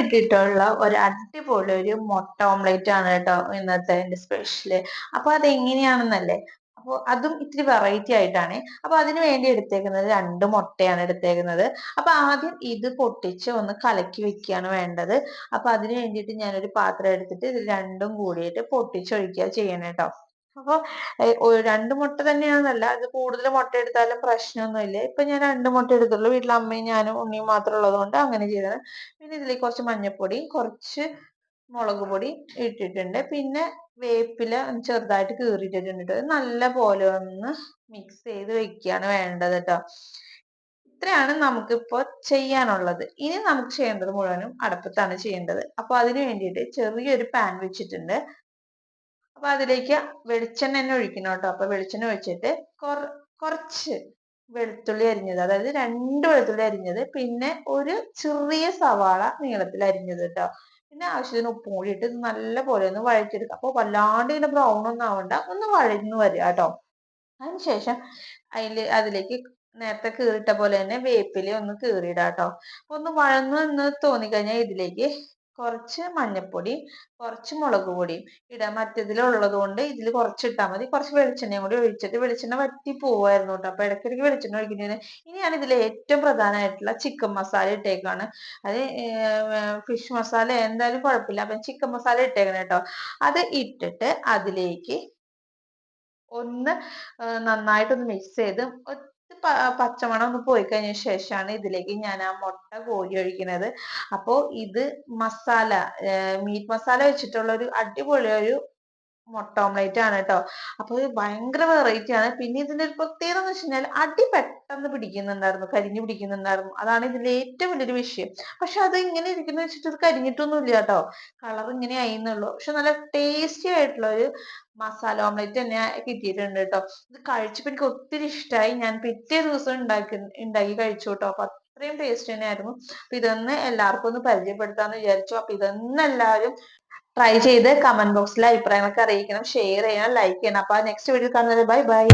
ഇട്ടിട്ടുള്ള ഒരു അടിപൊളി ഒരു മുട്ട ഓംലേറ്റ് ആണ് കേട്ടോ ഇന്നത്തെ എന്റെ സ്പെഷ്യൽ അപ്പൊ അത് എങ്ങനെയാണെന്നല്ലേ അപ്പോൾ അതും ഇത്തിരി വെറൈറ്റി ആയിട്ടാണ്. അപ്പൊ അതിന് വേണ്ടി എടുത്തേക്കുന്നത് രണ്ട് മുട്ടയാണ് എടുത്തേക്കുന്നത്. അപ്പൊ ആദ്യം ഇത് പൊട്ടിച്ച് ഒന്ന് കലക്കി വെക്കുകയാണ് വേണ്ടത്. അപ്പൊ അതിന് വേണ്ടിയിട്ട് ഞാനൊരു പാത്രം എടുത്തിട്ട് ഇത് രണ്ടും കൂടിയിട്ട് പൊട്ടിച്ചൊഴിക്കുക ചെയ്യണം കേട്ടോ. അപ്പോൾ രണ്ട് മുട്ട തന്നെയാണെന്നല്ല അത് കൂടുതൽ മുട്ട എടുത്താലും പ്രശ്നമൊന്നുമില്ല. ഇപ്പൊ ഞാൻ രണ്ട് മുട്ട എടുത്തുള്ളൂ. വീട്ടിൽ അമ്മയും ഞാനും ഉണ്ണിയും മാത്രം ഉള്ളത് കൊണ്ട് അങ്ങനെ ചെയ്തത് പിന്നെ ഇതിലേക്ക് കുറച്ച് മഞ്ഞപ്പൊടി കുറച്ച് മുളക് പൊടി ഇട്ടിട്ടുണ്ട്. പിന്നെ വേപ്പില ചെറുതായിട്ട് കീറിയിട്ടിട്ടുണ്ട് നല്ല പോലെ ഒന്ന് മിക്സ് ചെയ്ത് വെക്കുകയാണ് വേണ്ടത് കേട്ടോ. ഇത്രയാണ് നമുക്കിപ്പോ ചെയ്യാനുള്ളത്. ഇനി നമുക്ക് ചെയ്യേണ്ടത് മുഴുവനും അടുപ്പത്താണ് ചെയ്യേണ്ടത്. അപ്പൊ അതിന് വേണ്ടിയിട്ട് ചെറിയൊരു പാൻ വെച്ചിട്ടുണ്ട്. അപ്പൊ അതിലേക്ക് വെളിച്ചെണ്ണ തന്നെ ഒഴിക്കണം കേട്ടോ. അപ്പൊ വെളിച്ചെണ്ണ ഒഴിച്ചിട്ട് കുറച്ച് വെളുത്തുള്ളി അരിഞ്ഞത് അതായത് രണ്ട് വെളുത്തുള്ളി അരിഞ്ഞത് പിന്നെ ഒരു ചെറിയ സവാള നീളത്തിൽ അരിഞ്ഞത് കേട്ടോ. പിന്നെ ആവശ്യത്തിന് ഉപ്പും കൂടി ഇട്ട് നല്ല പോലെ ഒന്ന് വഴറ്റിയെടുക്കുക അപ്പോൾ വല്ലാണ്ട് ഇങ്ങനെ ബ്രൗൺ ഒന്നും ആവണ്ട ഒന്ന് വഴഞ്ഞു വരിക കേട്ടോ. അതിനുശേഷം അതിൽ അതിലേക്ക് നേരത്തെ കീറിട്ട പോലെ തന്നെ വേപ്പില ഒന്ന് കീറിയിടാം കേട്ടോ. ഒന്ന് വഴന്നു എന്ന് തോന്നിക്കഴിഞ്ഞാൽ ഇതിലേക്ക് കുറച്ച് മഞ്ഞപ്പൊടി കുറച്ച് മുളക് പൊടിയും ഇടാം മറ്റേതിലുള്ളത് കൊണ്ട് ഇതിൽ കുറച്ച് ഇട്ടാൽ മതി. കുറച്ച് വെളിച്ചെണ്ണയും കൂടി ഒഴിച്ചിട്ട് വെളിച്ചെണ്ണ വറ്റി പോവായിരുന്നു കേട്ടോ അപ്പൊ ഇടയ്ക്കിടയ്ക്ക് വെളിച്ചെണ്ണ ഒഴിക്കുന്നതിന് ഇനിയാണ് ഇതിൽ ഏറ്റവും പ്രധാനമായിട്ടുള്ള ചിക്കൻ മസാല ഇട്ടേക്കാണ്. അത് ഫിഷ് മസാല എന്തായാലും കുഴപ്പമില്ല. അപ്പൊ ചിക്കൻ മസാല ഇട്ടേക്കണം കേട്ടോ അത് ഇട്ടിട്ട് അതിലേക്ക് ഒന്ന് നന്നായിട്ടൊന്ന് മിക്സ് ചെയ്ത് പച്ചമണം ഒന്ന് പോയി കഴിഞ്ഞ ശേഷമാണ് ഇതിലേക്ക് ഞാൻ ആ മുട്ട കോരി ഒഴിക്കുന്നത്. അപ്പോൾ ഇത് മസാല മീറ്റ് മസാല വെച്ചിട്ടുള്ള ഒരു അടിപൊളി ഒരു മുട്ട ഓംലേറ്റ് ആണ് കേട്ടോ അപ്പൊ ഭയങ്കര വെറൈറ്റി ആണ്. പിന്നെ ഇതിന്റെ ഒരു പ്രത്യേകത എന്ന് വെച്ചുകഴിഞ്ഞാൽ അടി പെട്ടെന്ന് പിടിക്കുന്നുണ്ടായിരുന്നു കരിഞ്ഞു പിടിക്കുന്നുണ്ടായിരുന്നു. അതാണ് ഇതിന്റെ ഏറ്റവും വലിയൊരു വിഷയം. പക്ഷെ അത് ഇങ്ങനെ ഇരിക്കുന്ന വെച്ചിട്ട് ഇത് കരിഞ്ഞിട്ടൊന്നും ഇല്ല കേട്ടോ കളർ ഇങ്ങനെ ആയിരുന്നുള്ളൂ പക്ഷെ നല്ല ടേസ്റ്റി ആയിട്ടുള്ള ഒരു മസാല ഓംലെറ്റ് തന്നെ കിട്ടിയിട്ടുണ്ട് കേട്ടോ ഇത് കഴിച്ചപ്പോൾ എനിക്ക് ഒത്തിരി ഇഷ്ടമായി ഞാൻ പിറ്റേ ദിവസം ഉണ്ടാക്കി ഉണ്ടാക്കി കഴിച്ചു കേട്ടോ അപ്പൊ അത്രയും ടേസ്റ്റ് തന്നെയായിരുന്നു. അപ്പൊ ഇതൊന്ന് എല്ലാവർക്കും ഒന്ന് പരിചയപ്പെടുത്താന്ന് വിചാരിച്ചു. അപ്പൊ ഇതൊന്ന് ട്രൈ ചെയ്ത് കമന്റ് ബോക്സിൽ അഭിപ്രായങ്ങളൊക്കെ അറിയിക്കണം ഷെയർ ചെയ്യണം ലൈക്ക് ചെയ്യണം. അപ്പൊ നെക്സ്റ്റ് വീഡിയോ കാണുന്നത് ബൈ ബൈ